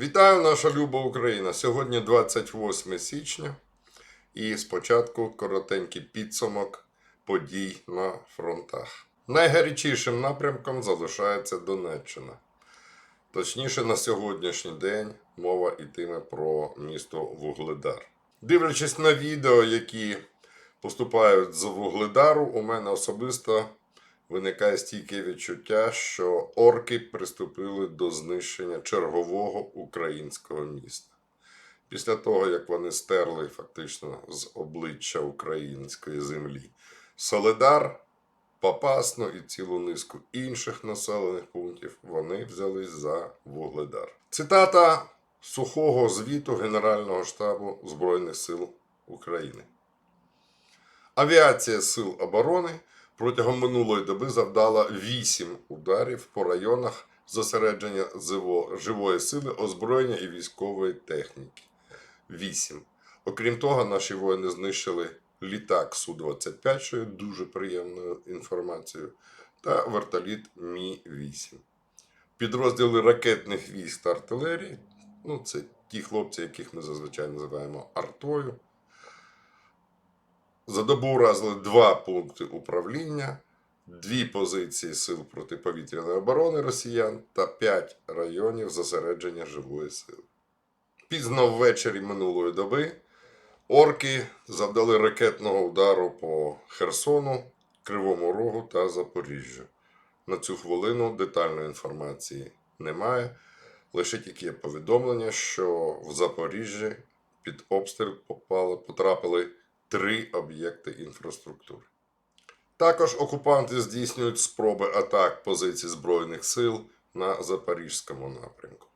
Вітаю, наша люба Україна! Сьогодні 28 січня і спочатку коротенький підсумок подій на фронтах. Найгарячішим напрямком залишається Донеччина. Точніше, на сьогоднішній день мова йтиме про місто Вугледар. Дивлячись на відео, які поступають з Вугледару, у мене особисто виникає стійке відчуття, що орки приступили до знищення чергового українського міста. Після того, як вони стерли фактично з обличчя української землі Соледар, Попасну і цілу низку інших населених пунктів, вони взялись за Вугледар. Цитата сухого звіту Генерального штабу Збройних сил України. Авіація Сил оборони протягом минулої доби завдала 8 ударів по районах зосередження живої сили, озброєння і військової техніки. 8. Окрім того, наші воїни знищили літак Су-25, що є дуже приємною інформацією, та вертоліт Мі-8. Підрозділи ракетних військ та артилерії, ну це ті хлопці, яких ми зазвичай називаємо артою, за добу уразили два пункти управління, дві позиції сил протиповітряної оборони росіян та п'ять районів зосередження живої сили. Пізно ввечері минулої доби орки завдали ракетного удару по Херсону, Кривому Рогу та Запоріжжю. На цю хвилину детальної інформації немає. Лише тільки є повідомлення, що в Запоріжжі під обстріл попали, потрапили три об'єкти інфраструктури. Також окупанти здійснюють спроби атак позицій Збройних сил на Запорізькому напрямку.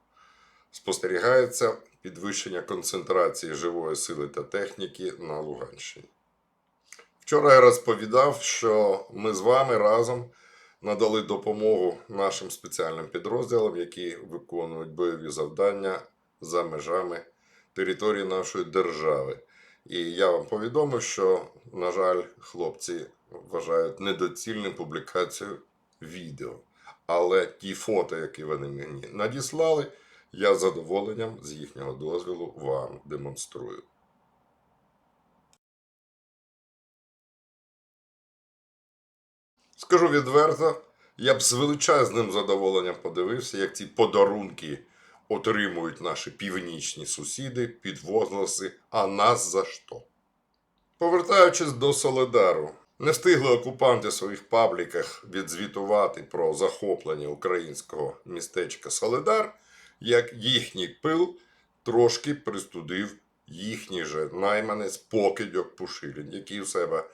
Спостерігається підвищення концентрації живої сили та техніки на Луганщині. Вчора я розповідав, що ми з вами разом надали допомогу нашим спеціальним підрозділам, які виконують бойові завдання за межами території нашої держави. І я вам повідомив, що, на жаль, хлопці вважають недоцільним публікацію відео. Але ті фото, які вони мені надіслали, я з задоволенням з їхнього дозволу вам демонструю. Скажу відверто, я б з величезним задоволенням подивився, як ці подарунки отримують наші північні сусіди під возгласи «А нас за що?». Повертаючись до Соледару, не встигли окупанти в своїх пабліках відзвітувати про захоплення українського містечка Соледар, як їхній пил трошки пристудив їхній же найманець Покидьок Пушилін, який у себе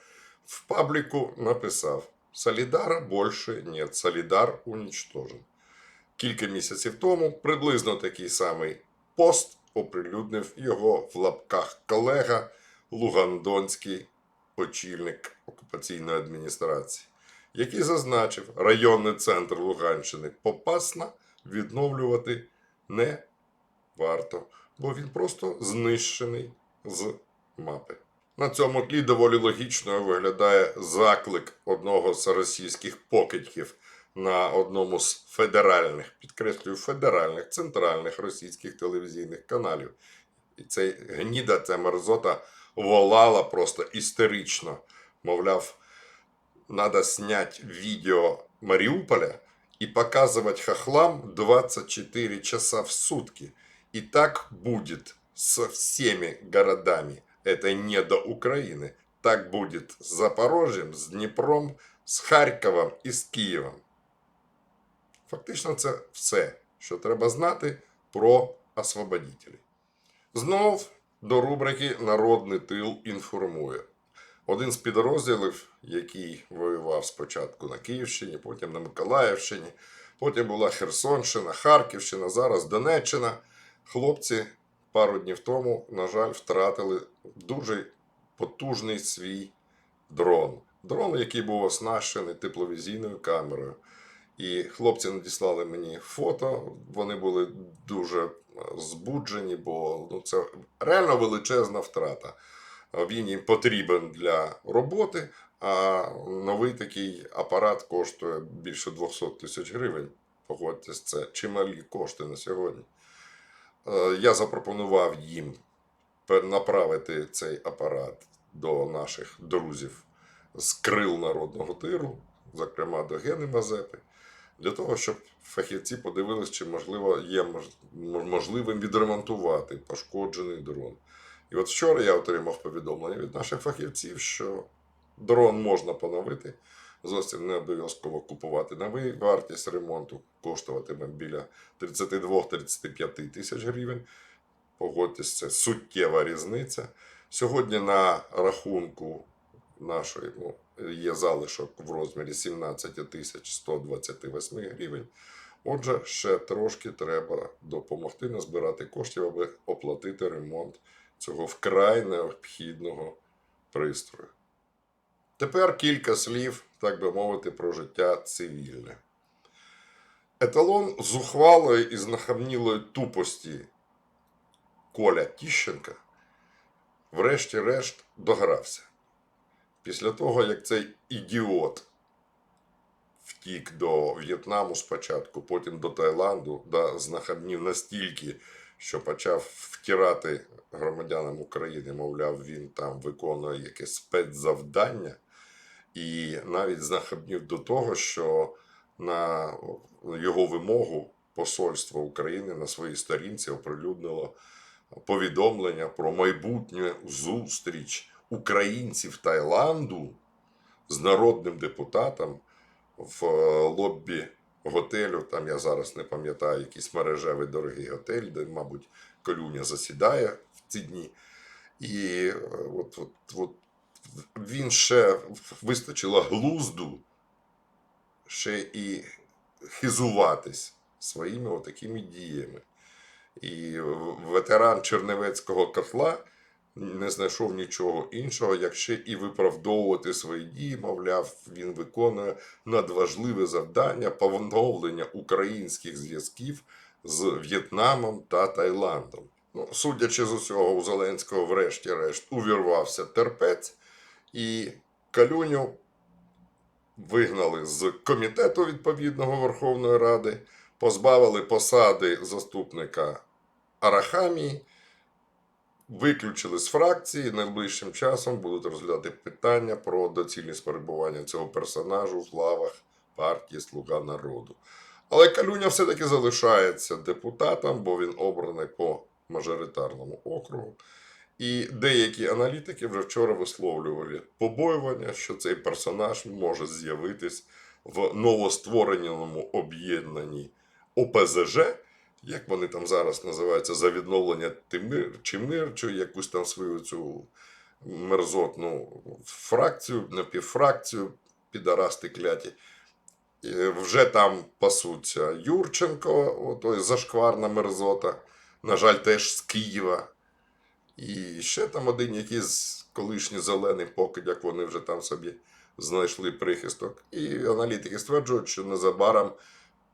в пабліку написав Солідара більше нет, Солідар унічтожен. Кілька місяців тому приблизно такий самий пост оприлюднив його в лапках колега Лугандонський очільник окупаційної адміністрації, який зазначив, районний центр Луганщини Попасна відновлювати не варто, бо він просто знищений з мапи. На цьому тлі доволі логічною виглядає заклик одного з російських покидьків на одному з федеральних, підкреслюю, федеральних центральних російських телевізійних каналів. І цей гніда, ця мерзота волала просто істерично. Мовляв, надо снять видео Мариуполя и показывать хохлам 24 часа в сутки. И так будет со всеми городами этой недоукраины. Так будет с Запорожьем, с Дніпром, з Харковом і з Києвом. Фактично, це все, що треба знати про освободителів. Знов до рубрики Народний тил інформує. Один з підрозділів, який воював спочатку на Київщині, потім на Миколаївщині, потім була Херсонщина, Харківщина, зараз Донеччина. Хлопці пару днів тому, на жаль, втратили дуже потужний свій дрон. Дрон, який був оснащений тепловізійною камерою. І хлопці надіслали мені фото. Вони були дуже е, збуджені, бо ну, це реально величезна втрата. Він їм потрібен для роботи, а новий такий апарат коштує більше 200 тисяч гривень. Погодьтесь, це чималі кошти на сьогодні. Е, Я запропонував їм направити цей апарат до наших друзів з крил народного тиру, зокрема до Гени Мазепи, для того, щоб фахівці подивилися, чи можливо є можливим відремонтувати пошкоджений дрон. І от вчора я отримав повідомлення від наших фахівців, що дрон можна поновити. Зовсім не обов'язково купувати новий. Вартість ремонту коштуватиме біля 32-35 тисяч гривень. Погодьтесь, це суттєва різниця. Сьогодні на рахунку нашої ну, є залишок в розмірі 17 тисяч 128 гривень. Отже, ще трошки треба допомогти назбирати коштів, аби оплатити ремонт цього вкрай необхідного пристрою. Тепер кілька слів, так би мовити, про життя цивільне. Еталон зухвалої і знахабнілої тупості Коля Тіщенка, врешті-решт, догрався. Після того, як цей ідіот втік до В'єтнаму спочатку, потім до Таїланду, да знахабнів настільки, що почав втирати громадянам України, мовляв, він там виконує якесь спецзавдання, і навіть знахабнів до того, що на його вимогу Посольство України на своїй сторінці оприлюднило повідомлення про майбутню зустріч українців Таїланду з народним депутатом в е, лоббі готелю. Там я зараз не пам'ятаю, якийсь мережевий дорогий готель, де, мабуть, Колюня засідає в ці дні. І е, от, от, от він ще вистачило глузду ще і хизуватись своїми отакими діями. І ветеран Черневецького котла не знайшов нічого іншого, як ще і виправдовувати свої дії. Мовляв, він виконує надважливе завдання поновлення українських зв'язків з В'єтнамом та Таїландом. Ну, судячи з усього, у Зеленського, врешті-решт, увірвався терпець, і Калюню вигнали з комітету відповідного Верховної Ради, позбавили посади заступника Арахамії, виключили з фракції. Найближчим часом будуть розглядати питання про доцільність перебування цього персонажу в лавах партії Слуга народу. Але Калюня все-таки залишається депутатом, бо він обраний по мажоритарному округу. І деякі аналітики вже вчора висловлювали побоювання, що цей персонаж може з'явитись в новоствореному об'єднанні ОПЗЖ, як вони там зараз називаються, за відновлення чи мир, чи якусь там свою цю мерзотну фракцію, напівфракцію, підарасти кляті. Вже там пасуться Юрченко, отой зашкварна мерзота, на жаль, теж з Києва. І ще там один якийсь колишній зелений покидь, як вони вже там собі знайшли прихисток. І аналітики стверджують, що незабаром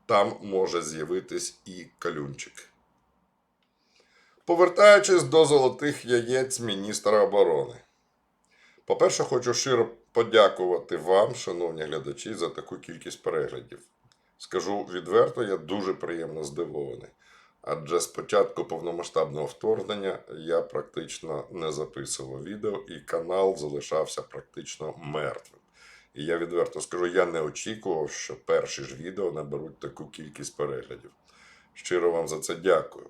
там може з'явитись і калюнчик. Повертаючись до золотих яєць міністра оборони. По-перше, хочу щиро подякувати вам, шановні глядачі, за таку кількість переглядів. Скажу відверто, я дуже приємно здивований. Адже з початку повномасштабного вторгнення я практично не записував відео, і канал залишався практично мертвим. І я відверто скажу, я не очікував, що перші ж відео наберуть таку кількість переглядів. Щиро вам за це дякую.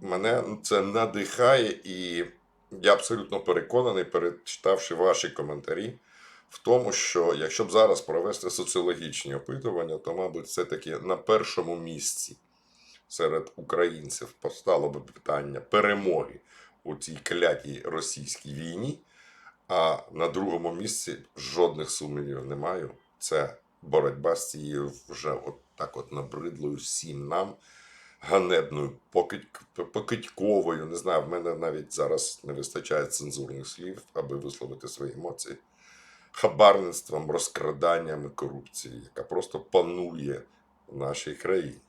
Мене це надихає, і я абсолютно переконаний, перечитавши ваші коментарі, в тому, що якщо б зараз провести соціологічні опитування, то, мабуть, все-таки на першому місці серед українців постало б питання перемоги у цій клятій російській війні. А на другому місці жодних сумнівів не маю. Це боротьба з цією вже от так от набридлою всім нам ганебною, покидьковою. Не знаю, в мене навіть зараз не вистачає цензурних слів, аби висловити свої емоції. Хабарництвом, розкраданням і корупцією, яка просто панує в нашій країні.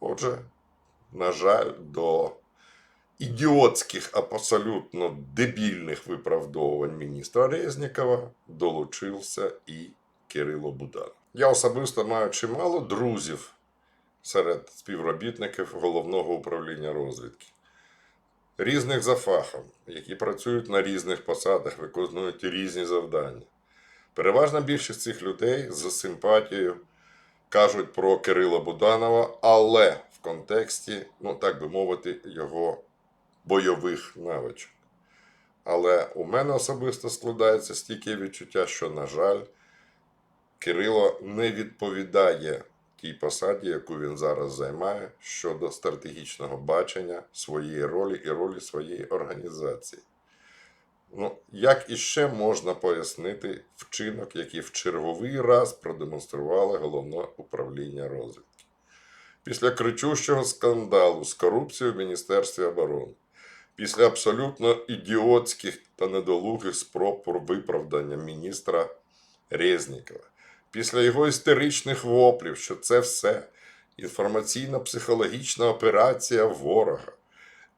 Отже, на жаль, до ідіотських, абсолютно дебільних виправдовувань міністра Резнікова долучився і Кирило Будан. Я особисто маю чимало друзів серед співробітників головного управління розвідки. Різних за фахом, які працюють на різних посадах, виконують різні завдання. Переважна більшість цих людей з симпатією кажуть про Кирила Буданова, але в контексті, ну так би мовити, його бойових навичок. Але у мене особисто складається стільки відчуття, що, на жаль, Кирило не відповідає тій посаді, яку він зараз займає щодо стратегічного бачення своєї ролі і ролі своєї організації. Ну, як іще можна пояснити вчинок, який в черговий раз продемонструвало головне управління розвідки? Після кричущого скандалу з корупцією в Міністерстві оборони, після абсолютно ідіотських та недолугих спроб про виправдання міністра Резнікова, після його істеричних воплів, що це все інформаційно-психологічна операція ворога.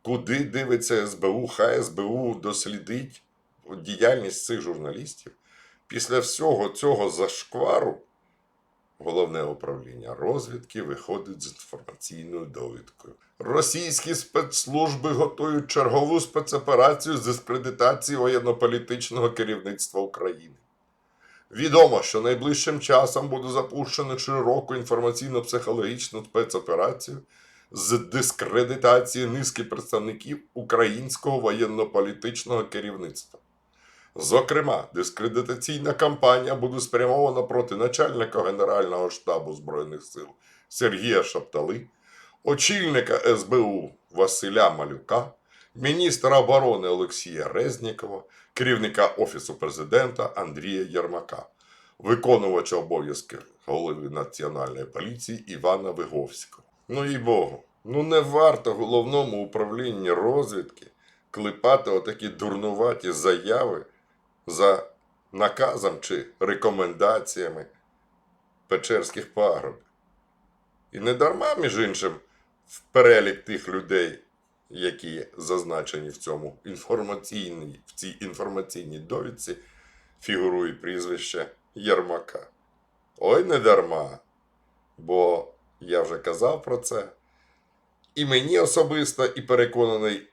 Куди дивиться СБУ, хай СБУ дослідить діяльність цих журналістів. Після всього цього зашквару головне управління розвідки виходить з інформаційною довідкою. Російські спецслужби готують чергову спецоперацію з дискредитації воєнно-політичного керівництва України. Відомо, що найближчим часом буде запущено широку інформаційно-психологічну спецоперацію з дискредитації низки представників українського воєнно-політичного керівництва. Зокрема, дискредитаційна кампанія буде спрямована проти начальника Генерального штабу Збройних сил Сергія Шаптали, очільника СБУ Василя Малюка, міністра оборони Олексія Резнікова, керівника Офісу президента Андрія Єрмака, виконувача обов'язків голови Національної поліції Івана Виговського. Ну і Богу, ну не варто головному управлінні розвідки клепати отакі дурнуваті заяви за наказом чи рекомендаціями Печерських пагроб. І не дарма, між іншим, в перелік тих людей, які зазначені в цьому інформаційній, в цій інформаційній довідці, фігурує прізвище Єрмака. Ой, не дарма. Бо я вже казав про це. І мені особисто, і переконаний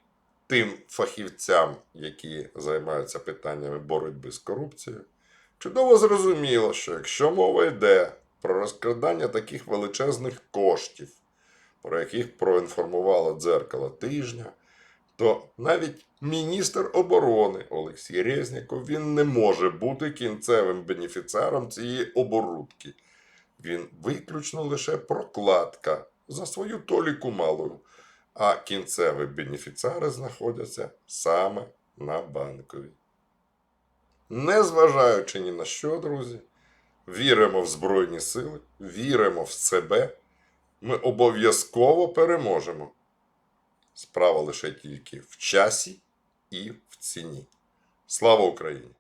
тим фахівцям, які займаються питаннями боротьби з корупцією, чудово зрозуміло, що якщо мова йде про розкрадання таких величезних коштів, про яких проінформувало дзеркало тижня, то навіть міністр оборони Олексій Резніков він не може бути кінцевим бенефіціаром цієї оборудки. Він виключно лише прокладка за свою толіку малою, а кінцеві бенефіціари знаходяться саме на банковій. Незважаючи ні на що, друзі, віримо в Збройні Сили, віримо в себе. Ми обов'язково переможемо. Справа лише тільки в часі і в ціні. Слава Україні!